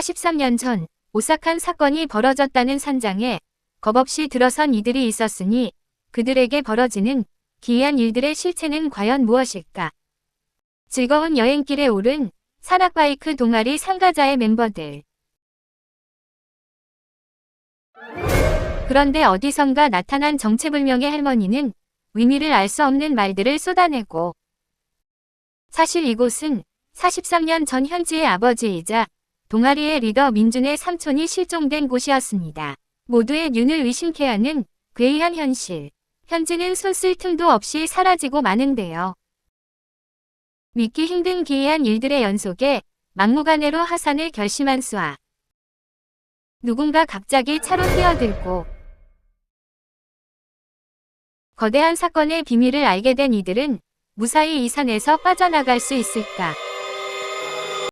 43년 전 오싹한 사건이 벌어졌다는 산장에 겁없이 들어선 이들이 있었으니 그들에게 벌어지는 기이한 일들의 실체는 과연 무엇일까? 즐거운 여행길에 오른 산악바이크 동아리 참가자의 멤버들. 그런데 어디선가 나타난 정체불명의 할머니는 의미를 알 수 없는 말들을 쏟아내고 사실 이곳은 43년 전 현지의 아버지이자 동아리의 리더 민준의 삼촌이 실종된 곳이었습니다. 모두의 눈을 의심케 하는 괴이한 현실. 현지는 손쓸 틈도 없이 사라지고 마는데요. 믿기 힘든 기이한 일들의 연속에 막무가내로 하산을 결심한 수아. 누군가 갑자기 차로 뛰어들고 거대한 사건의 비밀을 알게 된 이들은 무사히 이 산에서 빠져나갈 수 있을까?